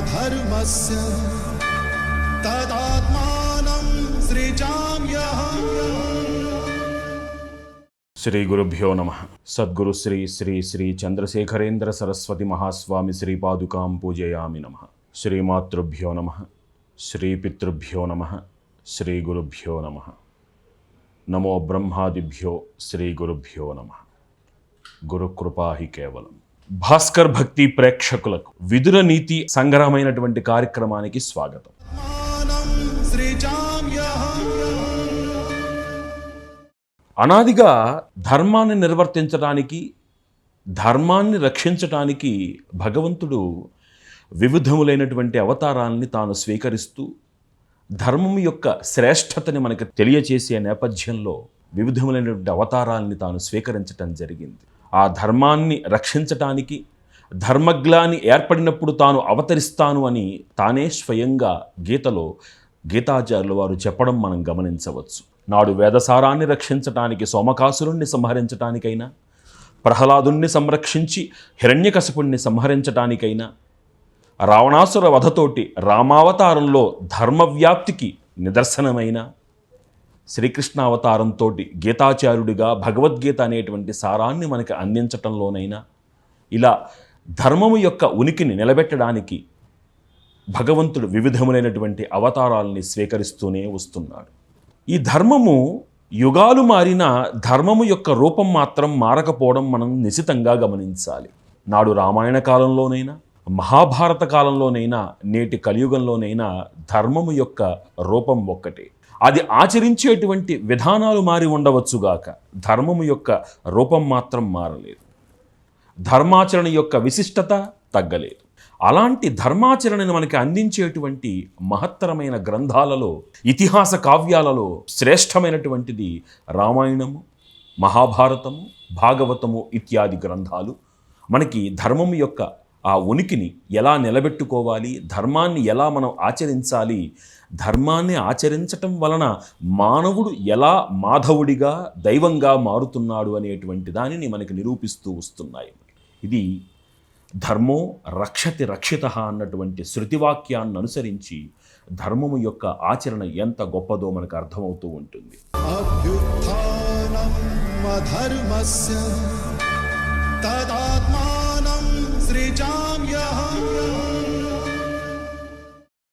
धर्मस्य तदात्मानं सृजाम्यहम्। श्री गुरुभ्यो नम। सद्गुरु श्री श्री श्री चंद्रशेखरेन्द्र सरस्वती महास्वामी श्री पादुका पूजयामी नम। श्रीमातृभ्यो नमः। श्रीपितृभ्यो नम। श्री गुरुभ्यो नम। नमो ब्रह्मादिभ्यो श्री गुरुभ्यो नम। गुरुकृपा ही केवलम। భాస్కర్ భక్తి ప్రేక్షకులకు విదుర నీతి సంగ్రహమైనటువంటి కార్యక్రమానికి స్వాగతం. అనాదిగా ధర్మాన్ని నిర్వర్తించడానికి ధర్మాన్ని రక్షించటానికి భగవంతుడు వివిధములైనటువంటి అవతారాన్ని తాను స్వీకరిస్తూ ధర్మం యొక్క శ్రేష్టతని మనకు తెలియచేసే నేపథ్యంలో వివిధములైనటువంటి అవతారాల్ని తాను స్వీకరించటం జరిగింది. ఆ ధర్మాన్ని రక్షించటానికి ధర్మగ్లాని ఏర్పడినప్పుడు తాను అవతరిస్తాను అని తానే స్వయంగా గీతలో గీతాచార్యుల వారు చెప్పడం మనం గమనించవచ్చు. నాడు వేదసారాన్ని రక్షించటానికి సోమకాసురుణ్ణి సంహరించటానికైనా ప్రహ్లాదుణ్ణి సంరక్షించి హిరణ్యకశపుణ్ణి సంహరించటానికైనా రావణాసుర వధతోటి రామావతారంలో ధర్మవ్యాప్తికి నిదర్శనమైన శ్రీకృష్ణ అవతారంతో గీతాచార్యుడిగా భగవద్గీత అనేటువంటి సారాన్ని మనకి అందించటంలోనైనా ఇలా ధర్మము యొక్క ఉనికిని నిలబెట్టడానికి భగవంతుడు వివిధములైనటువంటి అవతారాలని స్వీకరిస్తూనే వస్తున్నాడు. ఈ ధర్మము యుగాలు మారిన ధర్మము యొక్క రూపం మాత్రం మారకపోవడం మనం నిశితంగా గమనించాలి. నాడు రామాయణ కాలంలోనైనా మహాభారత కాలంలోనైనా నేటి కలియుగంలోనైనా ధర్మము యొక్క రూపం ఒక్కటే. అది ఆచరించేటువంటి విధానాలు మారి ఉండవచ్చుగాక ధర్మము యొక్క రూపం మాత్రం మారలేదు. ధర్మాచరణ యొక్క విశిష్టత తగ్గలేదు. అలాంటి ధర్మాచరణను మనకి అందించేటువంటి మహత్తరమైన గ్రంథాలలో ఇతిహాస కావ్యాలలో శ్రేష్టమైనటువంటిది రామాయణము మహాభారతము భాగవతము ఇత్యాది గ్రంథాలు మనకి ధర్మం యొక్క ఆ ఉనికిని ఎలా నిలబెట్టుకోవాలి ధర్మాన్ని ఎలా మనం ఆచరించాలి ధర్మాన్ని ఆచరించటం వలన మానవుడు ఎలా మాధవుడిగా దైవంగా మారుతున్నాడు అనేటువంటి దానిని మనకి నిరూపిస్తూ వస్తున్నాయి. ఇది ధర్మో రక్షతి రక్షిత అన్నటువంటి శృతివాక్యాన్ని అనుసరించి ధర్మము యొక్క ఆచరణ ఎంత గొప్పదో మనకు అర్థమవుతూ ఉంటుంది. అభ్యుత్థానం తదా